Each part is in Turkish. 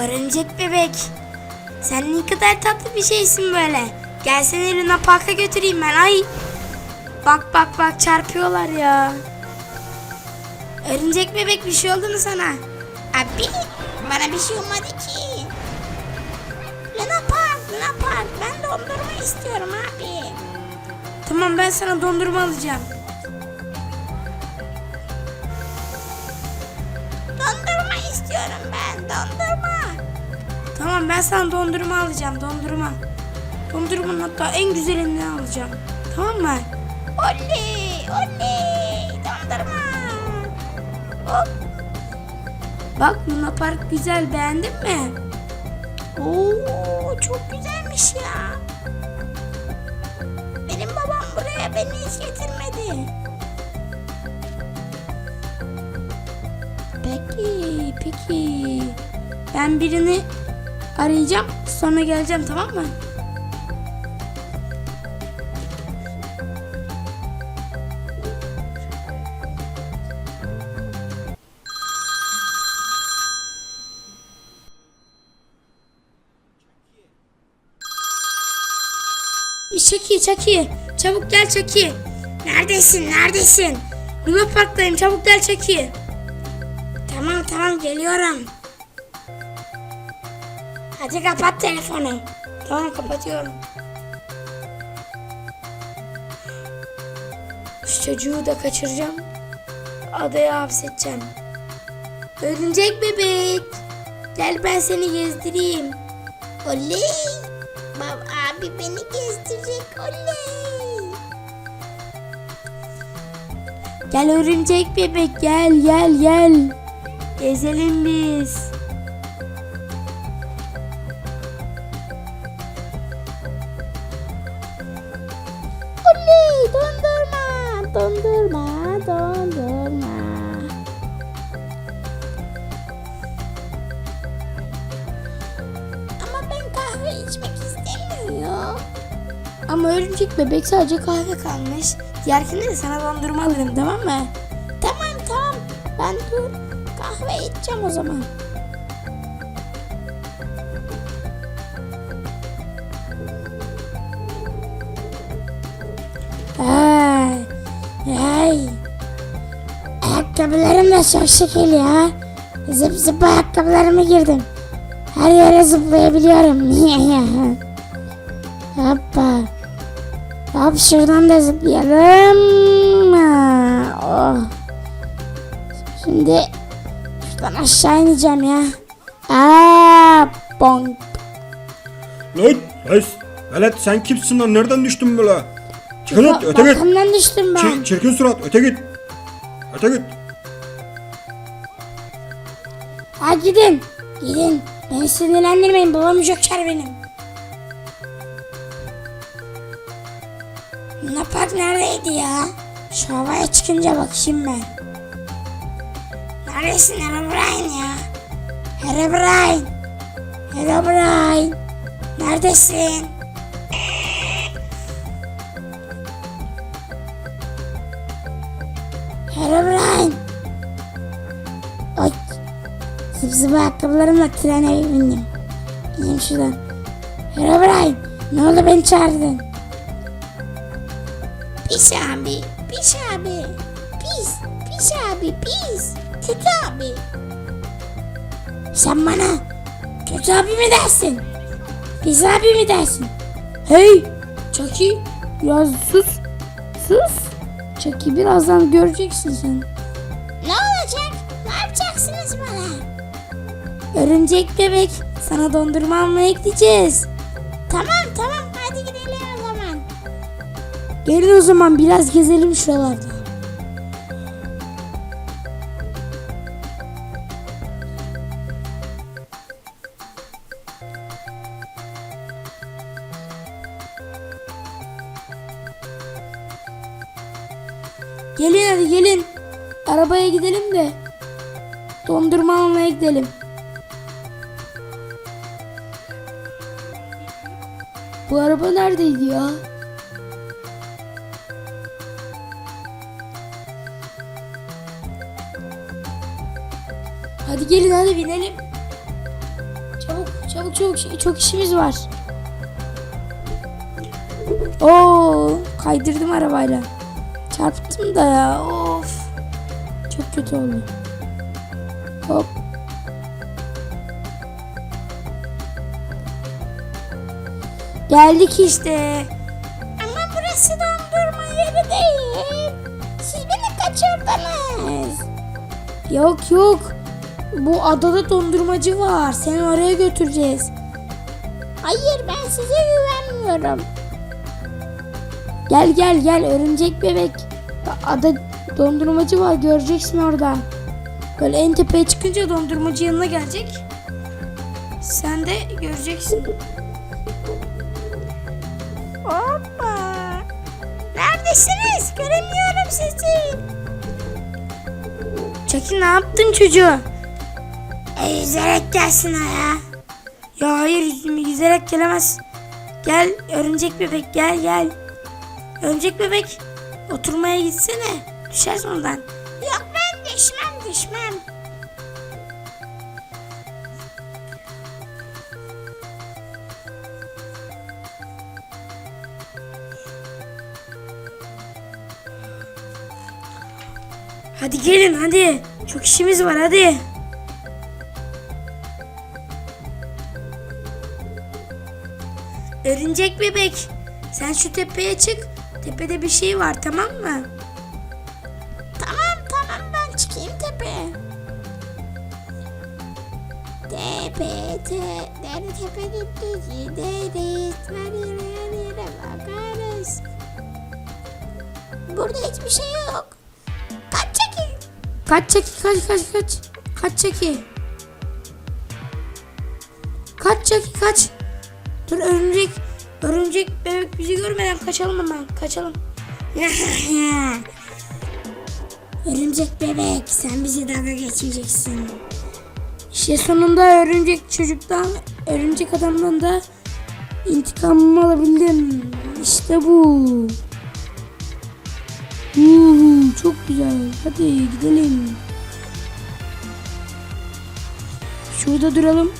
Örümcek bebek. Sen ne kadar tatlı bir şeysin böyle. Gel seni Luna Park'a götüreyim ben. Ay. Bak bak bak çarpıyorlar ya. Örümcek bebek bir şey oldu mu sana? Abi bana bir şey olmadı ki. Luna Park, Luna Park. Ben dondurma istiyorum abi. Tamam ben sana dondurma alacağım. Dondurma istiyorum ben, dondurma. Tamam ben sana dondurma alacağım dondurma. Dondurmanın hatta en güzelinden alacağım. Tamam mı? Oley, oley, dondurma. Hop. Bak Luna Park güzel beğendin mi? Oo, çok güzelmiş ya. Benim babam buraya beni hiç getirmedi. Peki peki. Ben birini arayacağım sonra geleceğim tamam mı? Çaki Çaki çabuk gel Çaki. Neredesin neredesin? Luna Park'tayım çabuk gel Çaki. Tamam tamam geliyorum. Hadi kapat telefonu. Tamam kapatıyorum. Şu çocuğu da kaçıracağım. Adaya hapsedeceğim. Örümcek bebek. Gel ben seni gezdireyim. Oley. Bab abi beni gezdirecek oley. Gel örümcek bebek gel gel gel. Gezelim biz. Oley dondurma, dondurma, dondurma. Ama ben kahve içmek istemiyorum. Ama örümcek bebek sadece kahve kalmış. Diğerkinde de sana dondurma alırım tamam mı? Tamam tamam. Ben dur kahve içeceğim o zaman. Ayakkabılarım da çok şekil ya. Zıp zıp ayakkabılarıma girdim. Her yere zıplayabiliyorum. Hoppa. Hop şuradan da zıplayalım. Oh. Şimdi şuradan aşağı ineceğim ya. Aa, bonk. Lan reis. Velet sen kimsin lan? Nereden düştün böyle? Çıkın öte git. Balkondan düştüm ben. Çir- çirkin surat öte git. Öte git. Ha gidin. Gidin. Beni sinirlendirmeyin. Babam joker benim. Luna Park neredeydi ya? Şu havaya çıkınca bakayım ben. Neredesin Herobrine ya? Herobrine. Herobrine. Neredesin? Herobrine. Zıp ayakkabılarımla trene bindim. İneyim şuradan. Herobrine. Ne oldu beni çağırdın? Pis abi, pis abi. Pis, pis abi, pis. Kötü abi. Sen bana kötü abi mi dersin? Pis abi mi dersin? Hey Chucky biraz sus. Sus. Chucky birazdan göreceksin sen. Örümcek bebek sana dondurma almaya gideceğiz. Tamam tamam hadi gidelim o zaman. Gelin o zaman biraz gezelim şuralarda. Gelin hadi gelin. Arabaya gidelim de dondurma almaya gidelim. Bu araba neredeydi ya? Hadi gelin hadi binelim. çabuk çabuk çok işimiz var. Oo kaydırdım arabayla. Çarptım da ya of. Çok kötü oldu. Hop. Geldik işte. Ama burası dondurma yeri değil. Siz beni kaçırdınız. Yok yok. Bu adada dondurmacı var. Seni oraya götüreceğiz. Hayır ben size güvenmiyorum. Gel gel gel örümcek bebek. Ada dondurmacı var göreceksin orada. Böyle en tepeye çıkınca dondurmacı yanına gelecek. Sen de göreceksin. Neredesiniz? Göremiyorum sizi. Çaki ne yaptın çocuğu? E, yüzerek gelsin ya. Ya hayır yüzerek gelemez. Gel örümcek bebek gel gel. Örümcek bebek oturmaya gitsene. Düşersin oradan. Yok ben düşmem düşmem. Hadi gelin hadi. Çok işimiz var hadi. Örümcek bebek. Sen şu tepeye çık. Tepede bir şey var tamam mı? Tamam tamam ben çıkayım tepeye. Tepe te, der tepe gitti gideriz. Her yere bakarız. Burada hiçbir şey yok. Kaç çeki kaç kaç kaç. Kaç çeki. Kaç çeki kaç. Dur örümcek. Örümcek bebek bizi görmeden kaçalım hemen. Kaçalım. Örümcek bebek sen bizi dalga geçmeyeceksin. İşte sonunda örümcek çocuktan, örümcek adamdan da intikamımı alabildim. İşte bu. Uhu, çok güzel. Hadi gidelim. Şurada duralım.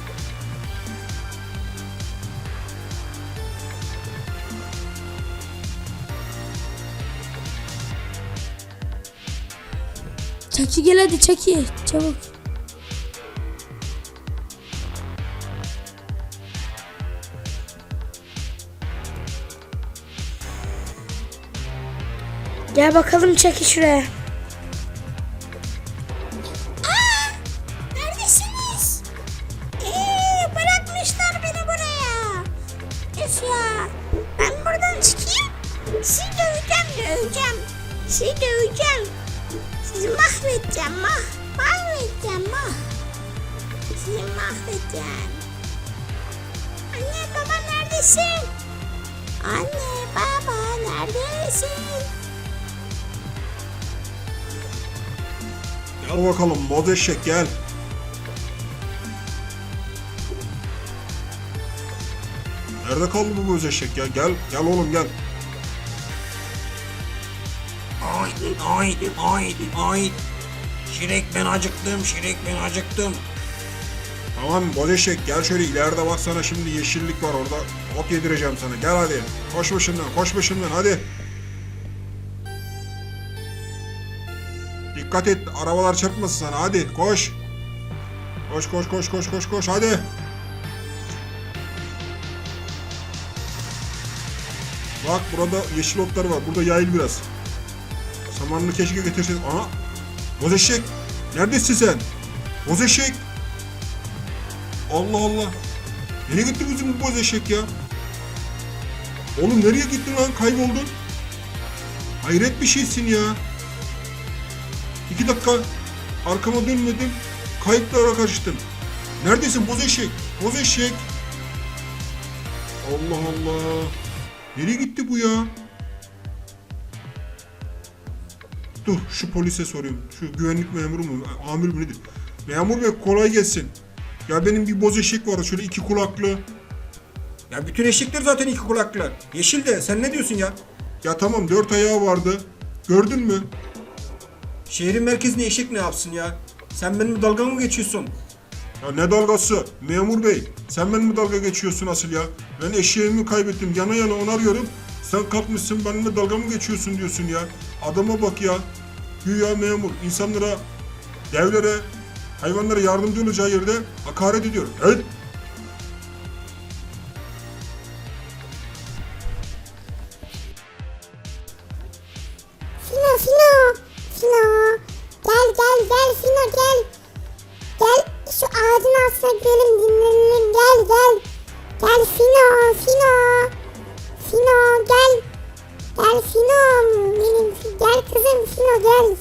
Çaki gel hadi Çaki. Çabuk. Gel bakalım Çaki şuraya. Aa, neredesiniz? Bırakmışlar beni buraya. Üf. Ben buradan çıkayım. Sizi döveceğim döveceğim. Sizi döveceğim. Sizi mahvedeceğim mah. Mahvedeceğim mah. Sizi mahvedeceğim. Anne baba neredesin? Anne baba neredesin? Gel bakalım boz eşek gel. Nerede kaldı bu boz eşek ya? Gel, gel oğlum gel. Haydi haydi haydi haydi. Şirek ben acıktım Şirek ben acıktım. Tamam boz eşek gel şöyle ileride bak sana şimdi yeşillik var orada. Ot yedireceğim sana. Gel hadi. Koş başından, koş başından hadi. Dikkat et arabalar çarpmasın sana hadi koş. Koş koş koş koş koş koş hadi. Bak burada yeşil otlar var. Burada yayıl biraz. Samanını keşke getirsin. Aha. Boz eşek. Neredesin sen? Boz eşek. Allah Allah. Nereye gitti bizim bu boz eşek ya? Oğlum nereye gittin lan? Kayboldun. Hayret bir şeysin ya. İki dakika arkama dönmedim. Kayıtlara karıştım. Neredesin boz eşek? Boz eşek. Allah Allah. Nereye gitti bu ya? Dur şu polise sorayım. Şu güvenlik memuru mu? Amir mi nedir? Memur bey kolay gelsin. Ya benim bir boz eşek var şöyle iki kulaklı. Ya bütün eşekler zaten iki kulaklı. Yeşil de sen ne diyorsun ya? Ya tamam dört ayağı vardı. Gördün mü? Şehrin merkezine eşek ne yapsın ya? Sen benim dalga mı geçiyorsun? Ya ne dalgası? Memur bey sen benimle dalga geçiyorsun asıl ya. Ben eşeğimi kaybettim yana yana onu arıyorum. Sen kalkmışsın benimle dalga mı geçiyorsun diyorsun ya. Adama bak ya. Güya memur insanlara, devlere, hayvanlara yardımcı olacağı yerde hakaret ediyor. Evet. Gel gel gel Fino gel. Gel şu ağacın altına gidelim dinlenelim gel gel. Gel Fino Fino. Fino gel. Gel Fino benim gel kızım Fino gel.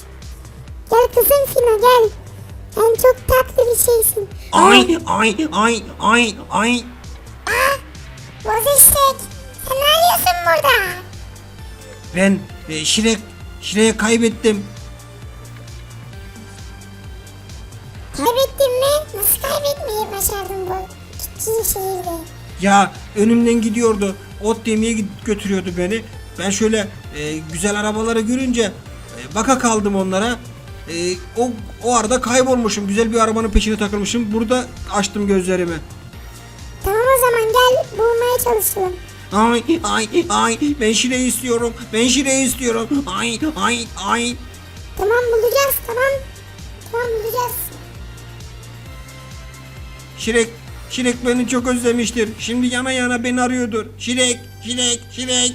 Gel kızım Fino gel. Sen çok tatlı bir şeysin. Ay ay ay ay ay. Boz eşek. Sen ne arıyorsun burada? Ben e, Şirek Şirek'i kaybettim. Bu küçük şehirde? Ya önümden gidiyordu. Ot yemeye götürüyordu beni. Ben şöyle e, güzel arabaları görünce e, baka kaldım onlara. E, o o arada kaybolmuşum. Güzel bir arabanın peşine takılmışım. Burada açtım gözlerimi. Tamam o zaman gel bulmaya çalışalım. Ay ay ay ben Şirek'i istiyorum. Ben Şirek'i istiyorum. Ay ay ay. Tamam bulacağız tamam. Tamam bulacağız. Şirek Şirek beni çok özlemiştir. Şimdi yana yana beni arıyordur. Şirek, Şirek, Şirek.